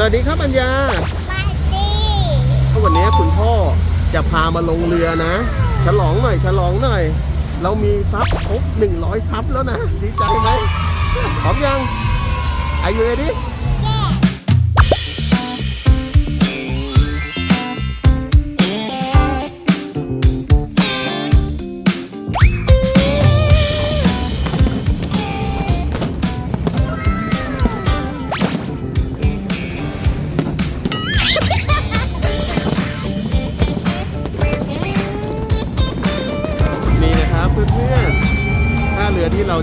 สวัสดีครับอัญญามาดีวันนี้คุณพ่อจะพามาลงเรือนะ ฉลองหน่อย ฉลองหน่อย เรามีซับครบ100ซับแล้วนะ ดีใจไหมพร้อมยังอายุเลยดิ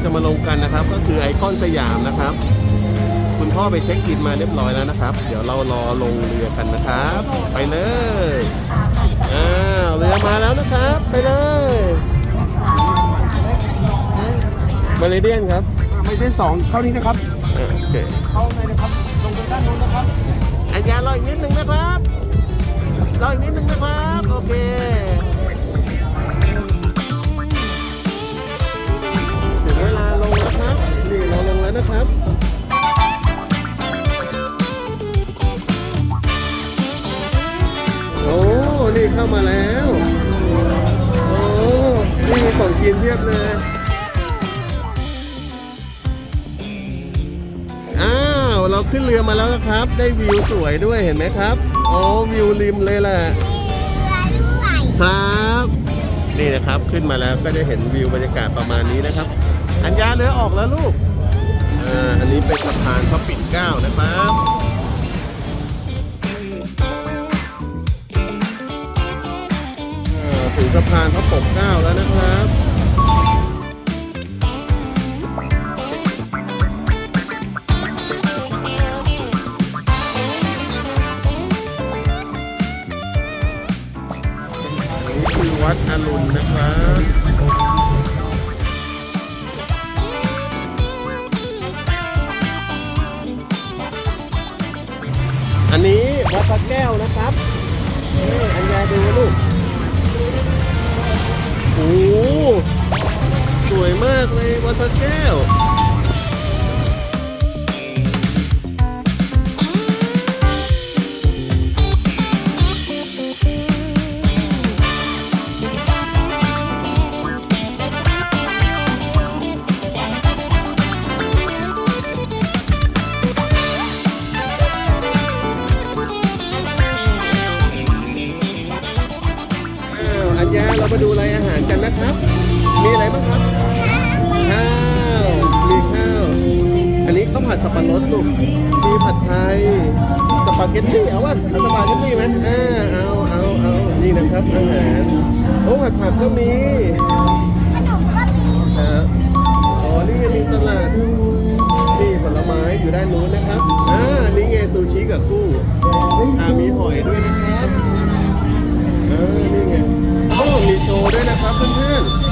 จะมาลงกันนะครับ ก็คือไอคอนสยามนะครับ คุณพ่อไปเช็คอินมาเรียบร้อยแล้วนะครับ เดี๋ยวเรารอลงเรือกันนะครับ ไปเลยอ้าวเรือมาแล้วนะครับ ไปเลยมาเลเดียนครับไม่ใช่สองเข้านี้นะครับอ่าโอเคเข้าในนะครับลงไปด้านโน้นนะครับอัญญารออีกนิดหนึ่งนะครับรออีกนิดหนึ่งนะครับ โอเค นี่เข้ามาแล้ว โอ้นี่มีของกินเพียบเลย อ้าว เราขึ้นเรือมาแล้วนะครับ ได้วิวสวยด้วยเห็นไหมครับ โอ้วิวริมเลยแหละมีเรือด้วยครับ นี่นะครับขึ้นมาแล้วก็จะเห็นวิวบรรยากาศประมาณนี้นะครับ อัญญาเรือออกแล้วลูก อ่า อันนี้เป็นสะพานพระปิ่นเกล้านะครับ สะพานพระปกเกล้าแล้วนะครับอันนี้คือวัดอรุณนะครับอันนี้วัดพระแก้วนะครับนี่อัญญาดูลูก โอ้สวยมากเลยวัดพระแก้ว มาดูรายอาหารกันนะครับ มีอะไรบ้างครับ ข้าว มีข้าว อันนี้ข้าวผัดสับปะรดลูกมีผัดไทยสปาเกตตี้เอาวะเอาสปาเกตตี้ไหมอ่าเอาเอาเอานี่นะครับอาหารโอ้ผัดผักก็มีขนมก็มีครับอ๋อนี่ยังมีสลัดนี่ผลไม้อยู่ด้านนู้นนะครับอ่านี่ไงซูชิกับกุ้งอ่ามีหอยด้วยนะ ครับเพื่อนๆ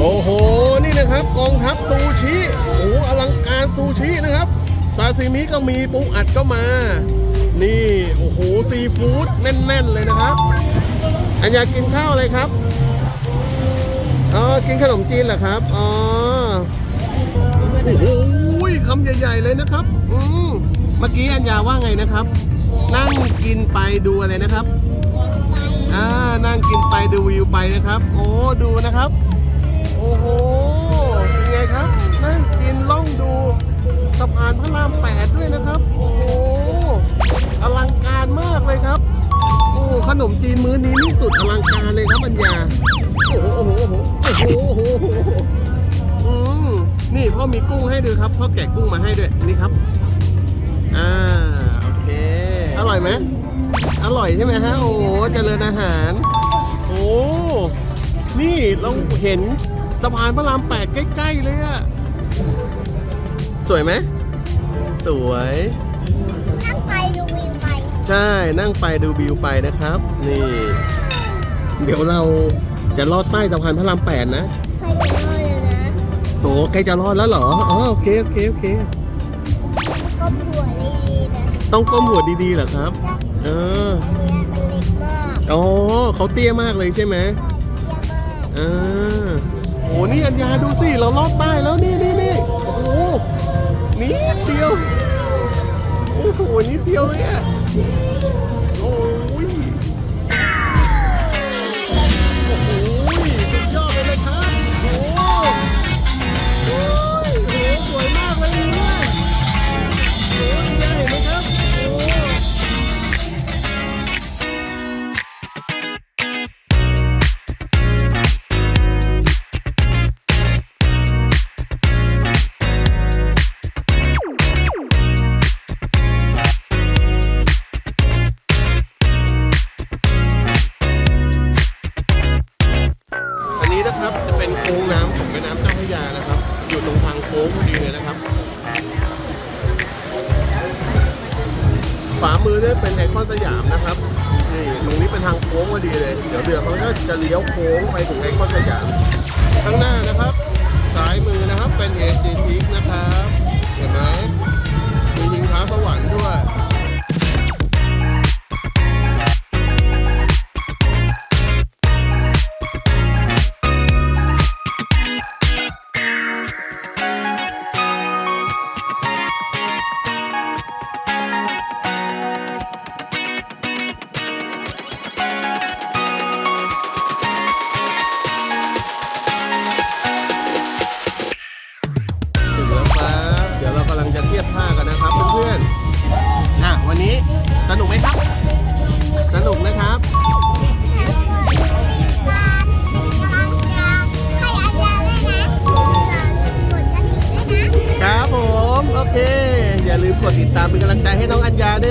โอ้โห นี่นะครับกองทัพซูชิโอ้โหอลังการซูชินะครับซาซิมิก็มีปูอัดก็มา นี่โอ้โหซีฟู้ดแน่น ๆ เลยนะครับ อันอยากกินข้าวอะไรครับอ๋อกินขนมจีนเหรอครับอ๋อโอ้โหคำใหญ่ ๆ เลยนะครับ อืมเมื่อกี้อัญญาว่าไงนะครับ นั่งกินไปดูอะไรนะครับอ่านั่งกินไปดูวิวไปนะครับ โอ้ดูนะครับ โอ้โห เป็นไงครับ นั่งกินล่องดูสะพานพระรามแปดด้วยนะครับ โอ้โห อลังการมากเลยครับ โอ้ขนมจีนมื้อนี้นี่สุดอลังการเลยครับบรรยา โอ้โห โอ้โห โอ้โห โอ้โหอืมนี่พ่อมีกุ้งให้ด้วยครับพ่อแกะกุ้งมาให้ด้วย นี่ครับ อ่า โอเค อร่อยไหมอร่อยใช่ไหมฮะ โอ้เจริญอาหาร โอ้ นี่เราเห็นสะพานพระรามแปดใกล้ ๆ เลยอะสวยไหม สวย นั่งไปดูวิวไปใช่ นั่งไปดูวิวไปนะครับ นี่ เดี๋ยวเราจะลอดใต้สะพานพระรามแปดนะไปกันเลยนะโตใกล้จะรอดแล้วเหรอ อ๋อ โอเค โอเค โอเค ก็ผัวดีๆนะต้องก้มหัวดีๆเหรอครับ ใช่เออ เนี่ยมันเล็กมาก อ๋อเขาเตี้ยมากเลยใช่ไหมเยี่ยมมากเออโอ้นี่อัญญาดูสิ เราลอดใต้แล้วนี่นี่นี่โอ้โหนิดเดียว โอ้โหนิดเดียวเนี่ย มือเนี่ยเป็นไอคอนสยามนะครับนี่ตรงนี้เป็นทางโค้งพอดีเลย เดี๋ยวเรือเขาจะเลี้ยวโค้งไปถึงไอคอนสยามข้างหน้านะครับซ้ายมือนะครับเป็นเอเจทิกนะครับ เห็นไหมมีหิงท้าสวรรค์ด้วย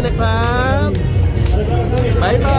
นะครับบ๊ายบาย